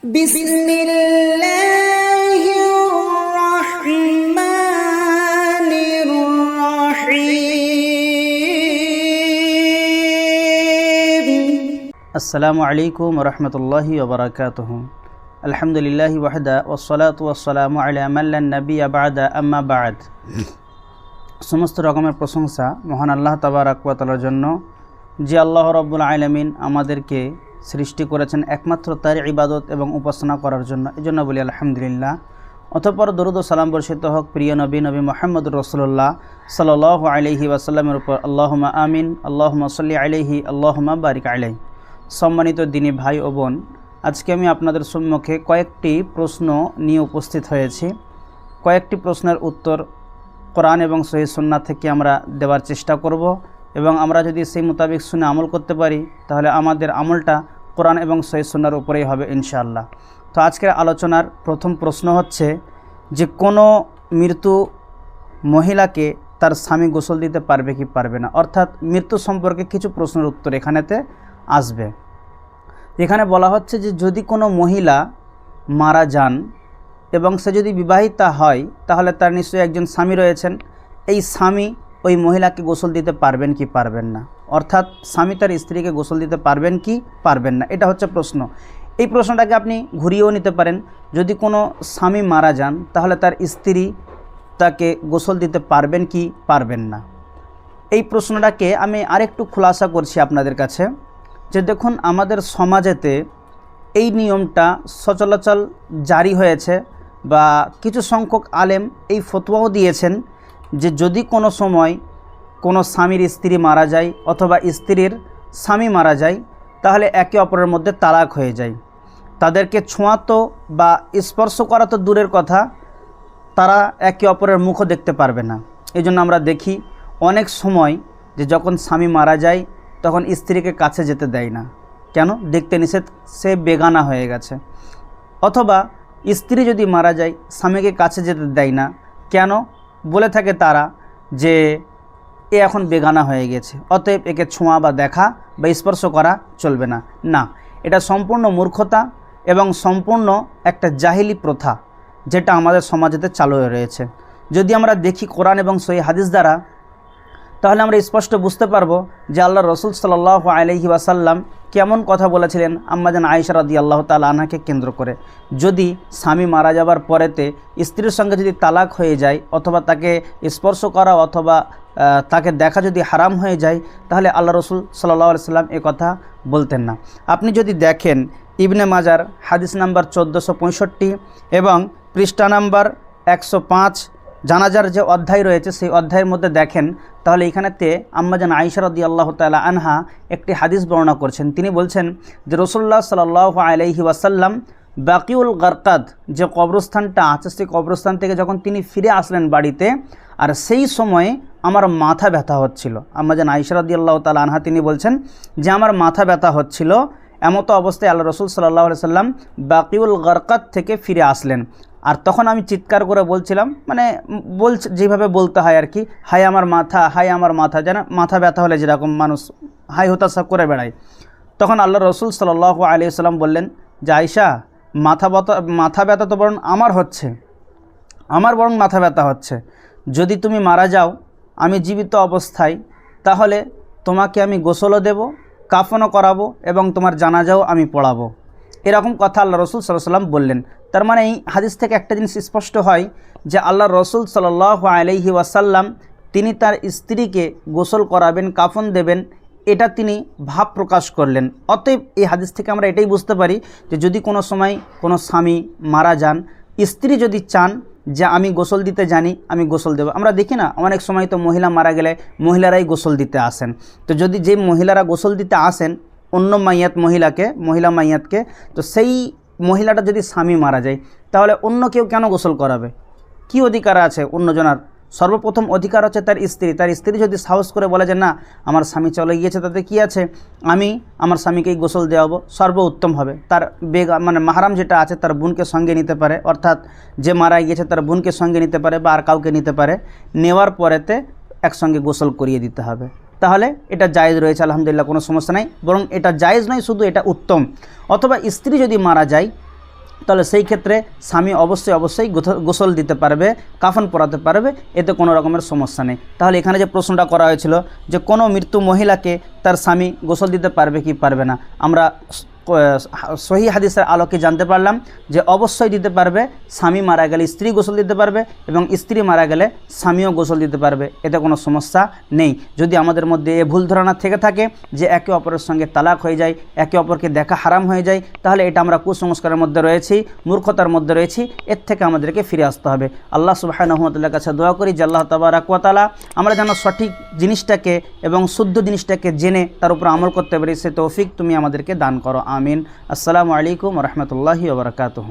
بسم الله الرحمن الرحيم আসসালামু আলাইকুম রহমতুল্লাহি ওবরাকাতহ আলহামদুলিল্লাহ ওয়াহদা ওসলাত ওয়াসালামু আলা মাল্লান নবী আবাদা আম্মা বাদ সমস্ত রকমের প্রশংসা মহান আল্লাহ তাবারাকালার জন্য যে আল্লাহ রব্বুল আলমিন আমাদেরকে সৃষ্টি করেছেন একমাত্র তার ইবাদত এবং উপাসনা করার জন্য। এই জন্য বলি, আলহামদুলিল্লাহ। অতঃপর দরুদ ও সালাম বর্ষিত হক, প্রিয় নবী নবী মোহাম্মদ রসুল্লাহ সাল আলহি ওয়াসাল্লামের উপর। আল্লাহমা আমিন আল্লাহমা সাল্লি আলহি আল্লাহমা বারিক আলাই সম্মানিত দিনী ভাই ও বোন, আজকে আমি আপনাদের সম্মুখে কয়েকটি প্রশ্ন নিয়ে উপস্থিত হয়েছি। কয়েকটি প্রশ্নের উত্তর কোরআন এবং সহি সন্না থেকে আমরা দেওয়ার চেষ্টা করব। এবং আমরা যদি সেই মোতাবেক শুনে আমল করতে পারি, তাহলে আমাদের আমলটা কোরআন এবং সহি সন্ন্যার উপরেই হবে ইনশাআল্লাহ। তো আজকের আলোচনার প্রথম প্রশ্ন হচ্ছে যে, কোনো মৃত্যু মহিলাকে তার স্বামী গোসল দিতে পারবে কি পারবে না? অর্থাৎ মৃত্যু সম্পর্কে কিছু প্রশ্নের উত্তর এখানেতে আসবে। এখানে বলা হচ্ছে যে, যদি কোনো মহিলা মারা যান এবং সে যদি বিবাহিতা হয়, তাহলে তার নিশ্চয়ই একজন স্বামী রয়েছেন। এই স্বামী ওই মহিলাকে গোসল দিতে পারবেন কি পারবেন না? অর্থাৎ স্বামী তার স্ত্রীকে গোসল দিতে পারবেন কি পারবেন না? এটা হচ্ছে প্রশ্ন। এই প্রশ্নটাকে আপনি ঘুরিয়েও নিতে পারেন। যদি কোনো স্বামী মারা যান, তাহলে তার স্ত্রী তাকে গোসল দিতে পারবেন কি পারবেন না? এই প্রশ্নটাকে আমি আরেকটু খোলাসা করছি আপনাদের কাছে। যে দেখুন, আমাদের সমাজেতে এই নিয়মটা সচলাচল জারি হয়েছে বা কিছু সংখ্যক আলেম এই ফতোয়াও দিয়েছেন যে যদি কোনো সময় কোনো স্বামীর স্ত্রী মারা যায় অথবা স্ত্রীর স্বামী মারা যায়, তাহলে একে অপরের মধ্যে তালাক হয়ে যায়। তাদেরকে ছোঁয়াতো বা স্পর্শ করা তো দূরের কথা তারা একে অপরের মুখও দেখতে পারবে না। এই আমরা দেখি অনেক সময় যে যখন স্বামী মারা যায়, তখন স্ত্রীকে কাছে যেতে দেয় না। কেন? দেখতে নিষেধ, সে বেগানা হয়ে গেছে। অথবা স্ত্রী যদি মারা যায়, স্বামীকে কাছে যেতে দেয় না। কেন? বলে থাকে তারা যে এ এখন বেগানা হয়ে গেছে, অতএব একে ছোঁয়া বা দেখা বা স্পর্শ করা চলবে না। না, এটা সম্পূর্ণ মূর্খতা এবং সম্পূর্ণ একটা জাহিলি প্রথা যেটা আমাদের সমাজেতে চালু হয়ে রয়েছে। যদি আমরা দেখি কোরআন এবং সই হাদিস দ্বারা, তাহলে আমরা স্পষ্ট বুঝতে পারব যে আল্লাহ রসুল সাল্লাহ আলহি ওয়াসাল্লাম কেমন কথা বলেছিলেন আম্মাজান আয়েশা রাদি আল্লাহ তাল আনাকে কেন্দ্র করে। যদি স্বামী মারা যাবার পরেতে স্ত্রীর সঙ্গে যদি তালাক হয়ে যায় অথবা তাকে স্পর্শ করা অথবা তাকে দেখা যদি হারাম হয়ে যায়, তাহলে আল্লাহ রসুল সাল্লাহ সাল্লাম এ কথা বলতেন না। আপনি যদি দেখেন ইবনে মাজার হাদিস নাম্বার চোদ্দোশো পঁয়ষট্টি এবং পৃষ্ঠা নাম্বার একশো পাঁচ, জানাজার যে অধ্যায় রয়েছে সেই অধ্যায়ের মধ্যে দেখেন তাহলে এখানেতে আম্মাজান আইসারদি আল্লাহ তালা আনহা একটি হাদিস বর্ণনা করছেন। তিনি বলছেন যে রসুল্লাহ সাল আলহি ওয়াসাল্লাম বাকিউল গারকাদ যে কবরস্থানটা আছে, সেই কবরস্থান থেকে যখন তিনি ফিরে আসলেন বাড়িতে, আর সেই সময়ে আমার মাথা ব্যথা হচ্ছিল। আম্মাজান আইসারদি আল্লাহ তালা আনহা তিনি বলছেন যে আমার মাথা ব্যথা হচ্ছিল, এমতো অবস্থায় আল্লাহ রসুল সাল্লাহ সাল্লাম বাকিউল গরকাত থেকে ফিরে আসলেন। আর তখন আমি চিৎকার করে বলছিলাম মানে বলছে, যেভাবে বলতে হয় আর কি হাই আমার মাথা হাই আমার মাথা যেন মাথা ব্যথা হলে যেরকম মানুষ হাই হতাশা করে বেড়ায়। তখন আল্লাহ রসুল সাল্লাহ আলি সাল্লাম বললেন, যে আয়সা মাথা ব্যথা মাথা ব্যথা তো বরং আমার হচ্ছে, আমার বরং মাথা ব্যথা হচ্ছে। যদি তুমি মারা যাও, আমি জীবিত অবস্থায়, তাহলে তোমাকে আমি গোসলও দেব, কাফনও করাবো এবং তোমার জানাজাও আমি পড়াবো। এরকম কথা আল্লাহ রসুল সাল্লাহ সাল্লাম বললেন। তার মানে এই হাদিস থেকে একটা জিনিস স্পষ্ট হয় যে আল্লাহ রসুল সাল্লাহ আলহি ওয়াসাল্লাম, তিনি তার স্ত্রীকে গোসল করাবেন, কাফন দেবেন, এটা তিনি ভাব প্রকাশ করলেন। অতএব এই হাদিস থেকে আমরা এটাই বুঝতে পারি যে যদি কোনো সময় কোনো স্বামী মারা যান, স্ত্রী যদি চান যে আমি গোসল দিতে জানি, আমি গোসল দেবো। আমরা দেখি না, অনেক সময় তো মহিলা মারা গেলে মহিলারাই গোসল দিতে আসেন। তো যদি যে মহিলারা গোসল দিতে আসেন অন্য মাইয়াত মহিলাকে, মহিলা মাইয়াতকে, তো সেই মহিলাটা যদি স্বামী মারা যায়, তাহলে অন্য কেউ কেন গোসল করাবে? কি অধিকার আছে অন্যজনার? সর্বপ্রথম অধিকার হচ্ছে তার স্ত্রী। তার স্ত্রী যদি সাহস করে বলে যে, না, আমার স্বামী চলে গিয়েছে, তাতে কি আছে? আমি আমার স্বামীকেই গোসল দেওয়াবো। সর্ব উত্তম হবে। তার বেগ মানে মাহারাম যেটা আছে, তার বোনকে সঙ্গে নিতে পারে। অর্থাৎ যে মারা গিয়েছে, তার বোনকে সঙ্গে নিতে পারে বা আর কাউকে নিতে পারে। নেওয়ার পরেতে একসঙ্গে গোসল করিয়ে দিতে হবে। তাহলে এটা জায়েজ রয়েছে, আলহামদুলিল্লাহ, কোনো সমস্যা নাই। বরং এটা জায়েজ নয়, শুধু এটা উত্তম। অথবা স্ত্রী যদি মারা যায়, তাহলে সেই ক্ষেত্রে স্বামী অবশ্যই অবশ্যই গোসল দিতে পারবে, কাফন পরাতে পারবে, এতে কোনো রকমের সমস্যা নেই। তাহলে এখানে যে প্রশ্নটা করা হয়েছিল যে কোনো মৃত্যু মহিলাকে তার স্বামী গোসল দিতে পারবে কি পারবে না, আমরা সহি হাদিসের আলোকে জানতে পারলাম যে অবশ্যই দিতে পারবে স্বামী মারা গেলে স্ত্রী গোসল দিতে পারবে এবং স্ত্রী মারা গেলে স্বামীও গোসল দিতে পারবে। এতে কোনো সমস্যা নেই। যদি আমাদের মধ্যে এ ভুল ধারণা থেকে থাকে যে একে অপরের সঙ্গে তালাক হয়ে যায়, একে অপরকে দেখা হারাম হয়ে যায়, তাহলে এটা আমরা কুসংস্কারের মধ্যে রয়েছি, মূর্খতার মধ্যে রয়েছি, এর থেকে আমাদেরকে ফিরে আসতে হবে। আল্লাহ সুবাহানহমতুল্লাহ কাছে দোয়া করি যে আল্লাহ তাবারাকালা আমরা যেন সঠিক জিনিসটাকে এবং শুদ্ধ জিনিসটাকে জেনে তার উপর আমল করতে পারি, সে তৌফিক তুমি আমাদেরকে দান করো। আমিন আসসালামু আলাইকুম রহমতুল্লাহি ওবরাকাতহ